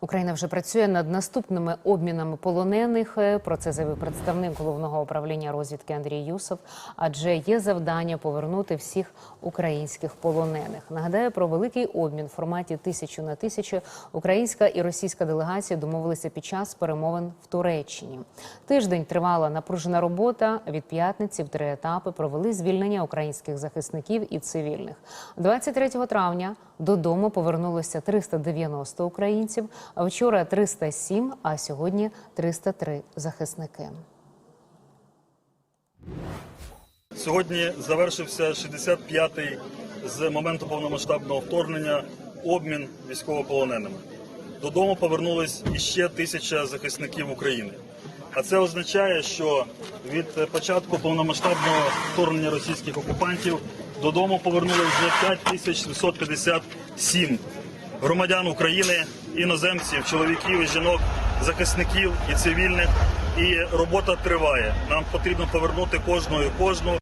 Україна вже працює над наступними обмінами полонених. Е, Про це заявив представник головного управління розвідки Андрій Юсов. Адже є завдання повернути всіх українських полонених. Нагадаю про великий обмін в форматі тисячу на тисячу. Українська і російська делегації домовилися під час перемовин в Туреччині. Тиждень тривала напружена робота. Від п'ятниці в три етапи провели звільнення українських захисників і цивільних. 23 травня додому повернулося 390 українців. Вчора 307, а сьогодні 303 захисники. Сьогодні завершився 65-й з моменту повномасштабного вторгнення обмін військовополоненими. Додому повернулись іще тисяча захисників України. А це означає, що від початку повномасштабного вторгнення російських окупантів додому повернули вже 5757 громадян України, іноземців, чоловіків і жінок, захисників і цивільних. І робота триває. Нам потрібно повернути кожного і кожну.